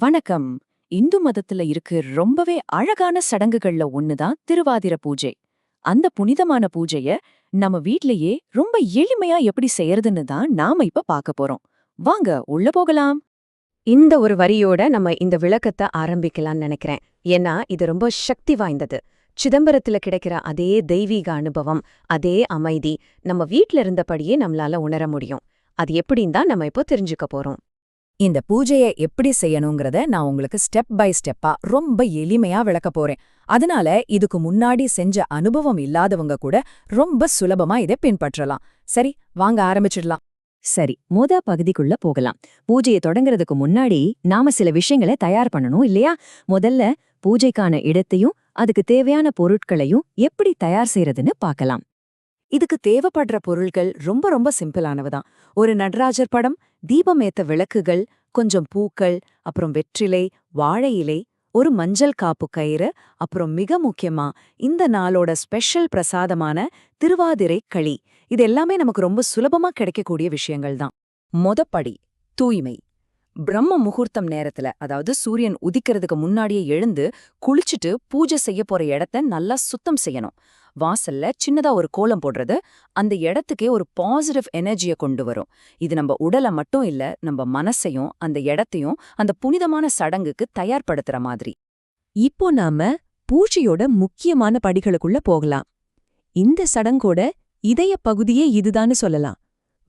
வணக்கம். இந்து மதத்துல இருக்கு ரொம்பவே அழகான சடங்குகள்ல ஒண்ணுதான் திருவாதிர பூஜை. அந்த புனிதமான பூஜைய நம்ம வீட்லயே ரொம்ப எளிமையா எப்படி செய்யறதுன்னு தான் நாம இப்ப பார்க்க போறோம். வாங்க உள்ள போகலாம். இந்த ஒரு வரியோட நம்ம இந்த விளக்கத்தை ஆரம்பிக்கலாம்னு நினைக்கிறேன். ஏன்னா இது ரொம்ப சக்தி வாய்ந்தது. சிதம்பரத்துல கிடைக்கிற அதே தெய்வீக அனுபவம் அதே அமைதி நம்ம வீட்ல இருந்தபடியே நம்மளால உணர முடியும். அது எப்படின்னு தான் நம்ம இப்போ தெரிஞ்சுக்க போறோம். இந்த பூஜைய எப்படி செய்யணுங்கிறத நான் உங்களுக்கு ஸ்டெப் பை ஸ்டெப்பா ரொம்ப எளிமையா விளக்க போறேன். அதனால இதுக்கு முன்னாடி செஞ்ச அனுபவம் இல்லாதவங்க கூட ரொம்ப சுலபமா இதை பின்பற்றலாம். சரி வாங்க ஆரம்பிச்சிடலாம். சரி முத பகுதிக்குள்ள போகலாம். பூஜையை தொடங்குறதுக்கு முன்னாடி நாம சில விஷயங்களை தயார் பண்ணணும் இல்லையா? முதல்ல பூஜைக்கான இடத்தையும் அதுக்கு தேவையான பொருட்களையும் எப்படி தயார் செய்யறதுன்னு பார்க்கலாம். இதுக்கு தேவைப்படுற பொருள்கள் ரொம்ப ரொம்ப சிம்பிளானவதான். ஒரு நடராஜர் படம் தீபமேத்த விளக்குகள் கொஞ்சம் பூக்கள் அப்புறம் வெற்றிலை வாழை இலை ஒரு மஞ்சள் காப்பு கயிறு அப்புறம் மிக முக்கியமா இந்த நாளோட ஸ்பெஷல் பிரசாதமான திருவாதிரை களி. இது எல்லாமே நமக்கு ரொம்ப சுலபமா கிடைக்கக்கூடிய விஷயங்கள் தான் மொதப்படி தூய்மை. பிரம்ம முகூர்த்தம் நேரத்துல அதாவது சூரியன் உதிக்கிறதுக்கு முன்னாடியே எழுந்து குளிச்சுட்டு பூஜை செய்ய போற இடத்த நல்லா சுத்தம் செய்யணும். வாசல்ல சின்னதா ஒரு கோலம் போடுறது அந்த இடத்துக்கே ஒரு பாசிட்டிவ் எனர்ஜியை கொண்டு வரும். இது நம்ம உடலை மட்டும் இல்ல நம்ம மனசையும் அந்த இடத்தையும் அந்த புனிதமான சடங்குக்கு தயார்படுத்துற மாதிரி. இப்போ நாம பூஜையோட முக்கியமான படிகளுக்குள்ள போகலாம். இந்த சடங்கோட இதய பகுதியே இதுதான்னு சொல்லலாம்.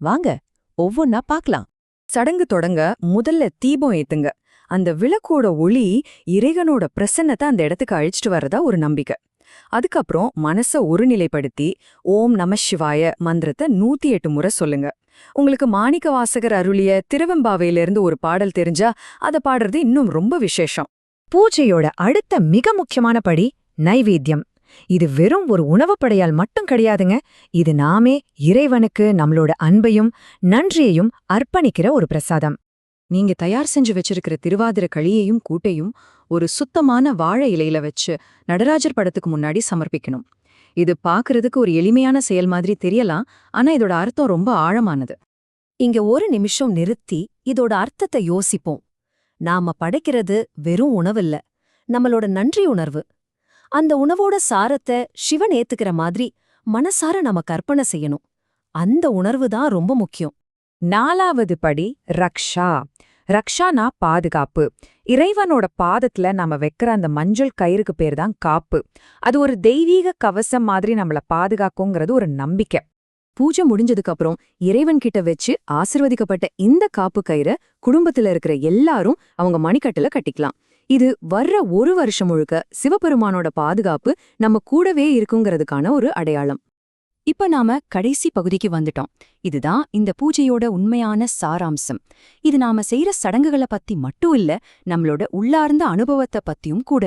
வாங்க ஒவ்வொன்னா பார்க்கலாம். சடங்கு தொடங்க முதல்ல தீபம் ஏத்துங்க. அந்த விளக்கோட ஒளி இறைகனோட பிரசன்னத்தை அந்த இடத்துக்கு அழிச்சிட்டு வர்றதா ஒரு நம்பிக்கை. அதுக்கப்புறம் மனச ஒருநிலைப்படுத்தி ஓம் நம சிவாய மந்திரத்தை நூத்தி எட்டு முறை சொல்லுங்க. உங்களுக்கு மாணிக்க வாசகர் அருளிய திருவெம்பாவையிலிருந்து ஒரு பாடல் தெரிஞ்சா அதை பாடுறது இன்னும் ரொம்ப விசேஷம். பூஜையோட அடுத்த மிக முக்கியமான படி நைவேத்தியம். இது வெறும் ஒரு உணவுப்படையால் மட்டும் கிடையாதுங்க. இது நாமே இறைவனுக்கு நம்மளோட அன்பையும் நன்றியையும் அர்ப்பணிக்கிற ஒரு பிரசாதம். நீங்க தயார் செஞ்சு வச்சிருக்கிற திருவாதிர களியையும் கூட்டையும் ஒரு சுத்தமான வாழை இலையில வச்சு நடராஜர் படத்துக்கு முன்னாடி சமர்ப்பிக்கணும். இது பாக்குறதுக்கு ஒரு எளிமையான செயல் மாதிரி தெரியலாம் ஆனா இதோட அர்த்தம் ரொம்ப ஆழமானது. இங்க ஒரு நிமிஷம் நிறுத்தி இதோட அர்த்தத்தை யோசிப்போம். நாம படைக்கிறது வெறும் உணவில்ல நம்மளோட நன்றி உணர்வு அந்த உணவோட சாரத்தை சிவன் ஏத்துக்கிற மாதிரி மனசார நாம கற்பனை செய்யணும். அந்த உணர்வு தான் ரொம்ப முக்கியம். நாலாவது படி ரக்ஷா. ரக்ஷானா பாதுகாப்பு. இறைவனோட பாதத்துல நாம வைக்கிற அந்த மஞ்சள் கயிறுக்கு பேர் தான் காப்பு. அது ஒரு தெய்வீக கவசம் மாதிரி நம்மள பாதுகாக்குங்கிறது ஒரு நம்பிக்கை. பூஜை முடிஞ்சதுக்கு அப்புறம் இறைவன் கிட்ட வச்சு ஆசிர்வதிக்கப்பட்ட இந்த காப்பு கயிறை குடும்பத்துல இருக்கிற எல்லாரும் அவங்க மணிக்கட்டுல கட்டிக்கலாம். இது வர்ற ஒரு வருஷம் முழுக்க சிவபெருமானோட பாதுகாப்பு நம்ம கூடவே இருக்குங்கிறதுக்கான ஒரு அடையாளம். இப்ப நாம கடைசி பகுதிக்கு வந்துட்டோம். இதுதான் இந்த பூஜையோட உண்மையான சாராம்சம். இது நாம செய்யற சடங்குகளை பத்தி மட்டும் இல்ல நம்மளோட உள்ளார்ந்த அனுபவத்தை பத்தியும் கூட.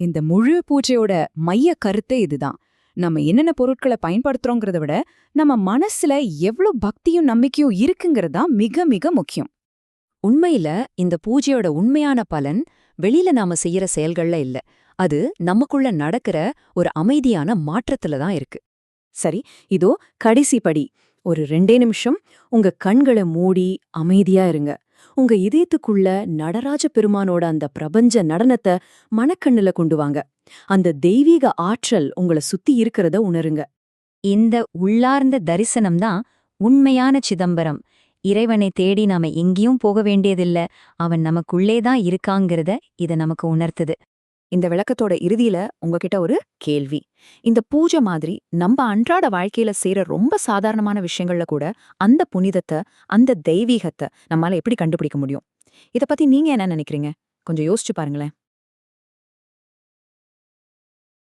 இந்த முழு பூஜையோட மைய கருத்தே இதுதான். நம்ம என்னென்ன பொருட்களை பயன்படுத்துறோங்கிறத விட நம்ம மனசுல எவ்ளோ பக்தியும் நம்பிக்கையும் இருக்குங்கிறதா மிக மிக முக்கியம். உண்மையில இந்த பூஜையோட உண்மையான பலன் வெளியில நாம செய்யற செயல்கள்ல இல்ல. அது நமக்குள்ள நடக்கிற ஒரு அமைதியான மாற்றத்துல தான் இருக்கு. சரி இதோ கடைசி படி. ஒரு ரெண்டே நிமிஷம். உங்க கண்களை மூடி அமைதியா இருங்க. உங்க இதயத்துக்குள்ள நடராஜ பெருமானோட அந்த பிரபஞ்ச நடனத்தை மனக்கண்ணுல கொண்டு வாங்க. அந்த தெய்வீக ஆற்றல் உங்கள சுத்தி இருக்கிறத உணருங்க. இந்த உள்ளார்ந்த தரிசனம் தான் உண்மையான சிதம்பரம். இறைவனை தேடி நாம எங்கேயும் போக வேண்டியதில்ல. அவன் நமக்குள்ளே தான் இருக்காங்கிறத இத நமக்கு உணர்த்துது. இந்த விளக்கத்தோட இறுதியில உங்ககிட்ட ஒரு கேள்வி. இந்த பூஜை மாதிரி நம்ம அன்றாட வாழ்க்கையில செய்யற ரொம்ப சாதாரணமான விஷயங்கள்ல கூட அந்த புனிதத்தை அந்த தெய்வீகத்தை நம்மால எப்படி கண்டுபிடிக்க முடியும்? இத பத்தி நீங்க என்ன நினைக்கிறீங்க? கொஞ்சம் யோசிச்சு பாருங்களேன்.